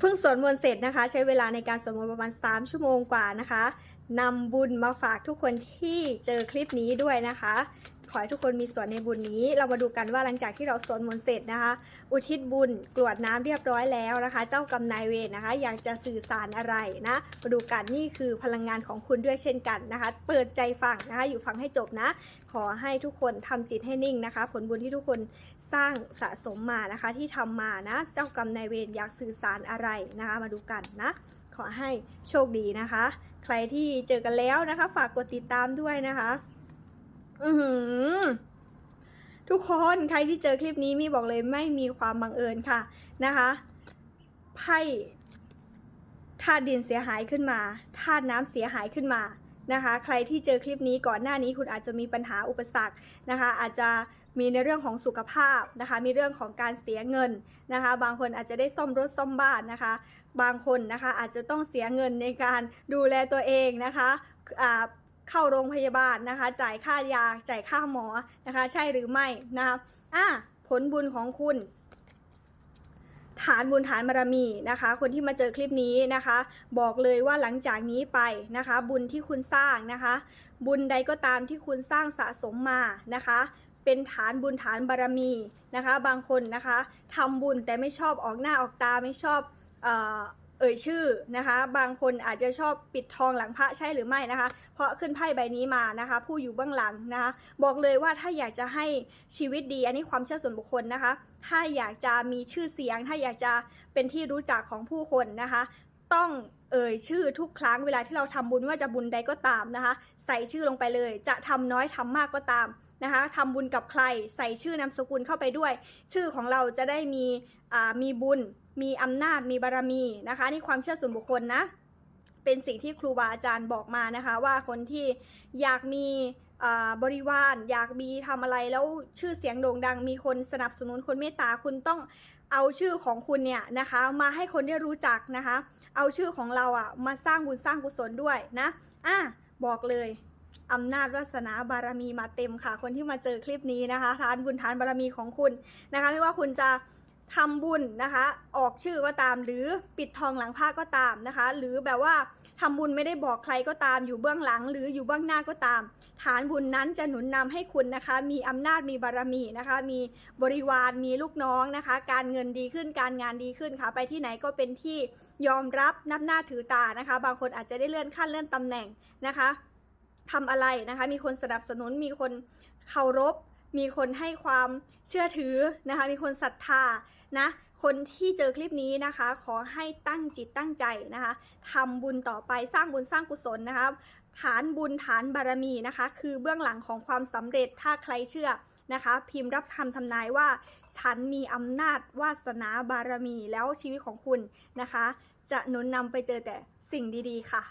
เพิ่งสวดมนต์เสร็จนะคะ ใช้เวลาในการสวดมนต์ประมาณ 3 ชั่วโมงกว่านะคะนำบุญมาฝากทุกคนที่เจอคลิปนี้ด้วยนะคะ ขอให้ทุกคนมีส่วนในบุญนี้ เรามาดูกันว่าหลังจากที่เราสวดมนต์เสร็จนะคะ อุทิศบุญกรวดน้ำเรียบร้อยแล้วนะคะ เจ้ากรรมนายเวรนะคะ อยากจะสื่อสารอะไรนะ มาดูกันนี่คือพลังงานของคุณด้วยเช่นกันนะคะ เปิดใจฟังนะคะ อยู่ฟังให้จบนะ ขอให้ทุกคนทำจิตให้นิ่งนะคะ ผลบุญที่ทุกคนสร้างสะสมมานะคะ ที่ทำมานะ เจ้ากรรมนายเวรอยากสื่อสารอะไรนะคะ มาดูกันนะ ขอให้โชคดีนะคะ ใครที่เจอกันแล้วนะคะ ฝากกดติดตามด้วยนะคะ อือหือทุกคนใครที่เจอคลิปนี้มีบอกเลยไม่มีความบังเอิญค่ะนะคะไพ่ธาตุดินเสียหายขึ้นมาธาตุน้ำเสียหายขึ้นมานะคะ ใครที่เจอคลิปนี้ก่อนหน้านี้คุณอาจจะมีปัญหาอุปสรรคนะคะ อาจจะมีในเรื่องของสุขภาพนะคะ มีเรื่องของการเสียเงินนะคะ บางคนอาจจะได้ซ่อมรถซ่อมบ้านนะคะ บางคนนะคะอาจจะต้องเสียเงินในการดูแลตัวเองนะคะ เข้าโรงพยาบาลนะคะ จ่ายค่ายาจ่ายค่าหมอนะคะ ใช่หรือไม่นะคะอะผลบุญของคุณ ฐานบุญฐานบารมีนะคะ คนที่มาเจอคลิปนี้นะคะ บอกเลยว่าหลังจากนี้ไปนะคะ บุญที่คุณสร้างนะคะ บุญใดก็ตามที่คุณสร้างสะสมมานะคะเป็นฐานบุญฐานบารมีนะคะ บางคนนะคะทำบุญแต่ไม่ชอบออกหน้าออกตาไม่ชอบอ เอ่ยชื่อนะคะ บางคนอาจจะชอบปิดทองหลังพระใช่หรือไม่นะคะ เพราะขึ้นไพ่ใบนี้มานะคะ ผู้อยู่เบื้องหลังนะคะบอกเลยว่าถ้าอยากจะให้ชีวิตดี อันนี้ความเชื่อส่วนบุคคลนะคะ ถ้าอยากจะมีชื่อเสียง ถ้าอยากจะเป็นที่รู้จักของผู้คนนะคะ ต้องเอ่ยชื่อทุกครั้งเวลาที่เราทำบุญว่าจะบุญใดก็ตามนะคะ ใส่ชื่อลงไปเลย จะทำน้อยทำมากก็ตาม นะคะทำบุญกับใครใส่ชื่อนามสกุลเข้าไปด้วย ชื่อของเราจะได้มีมีบุญ มีอำนาจมีบารมีนะคะนี่ความเชื่อส่วนบุคคลนะเป็นสิ่งที่ครูบาอาจารย์บอกมานะคะ ว่าคนที่อยากมีบริวารอยากมีทำอะไรแล้วชื่อเสียงโด่งดัง มีคนสนับสนุนคนเมตตาคุณต้องเอาชื่อของคุณเนี่ยนะคะ มาให้คนได้รู้จักนะคะ เอาชื่อของเราอะมาสร้างบุญสร้างกุศลด้วยนะอะบอกเลย อำนาจวาสนาบารมีมาเต็มค่ะ คนที่มาเจอคลิปนี้นะคะ ทานบุญทานบารมีของคุณนะคะ ไม่ว่าคุณจะทำบุญนะคะ ออกชื่อก็ตาม หรือปิดทองหลังผ้าก็ตามนะคะ หรือแบบว่าทำบุญไม่ได้บอกใครก็ตาม อยู่เบื้องหลัง หรืออยู่เบื้องหน้าก็ตาม ฐานบุญนั้นจะหนุนนำให้คุณนะคะ มีอำนาจมีบารมีนะคะ มีบริวารมีลูกน้องนะคะ การเงินดีขึ้นการงานดีขึ้นค่ะ ไปที่ไหนก็เป็นที่ยอมรับนับหน้าถือตานะคะ บางคนอาจจะได้เลื่อนขั้นเลื่อนตำแหน่งนะคะ ทำอะไรนะคะ มีคนสนับสนุน มีคนเคารพ มีคนให้ความเชื่อถือนะคะ มีคนศรัทธานะ คนที่เจอคลิปนี้นะคะ ขอให้ตั้งจิตตั้งใจนะคะทำบุญต่อไปสร้างบุญสร้างกุศลนะคะ ฐานบุญฐานบารมีนะคะ คือเบื้องหลังของความสำเร็จถ้าใครเชื่อนะคะ พิมพ์รับคำทำนายว่า ฉันมีอำนาจวาสนาบารมีแล้วชีวิตของคุณนะคะ จะหนุนนำไปเจอแต่สิ่งดีๆค่ะ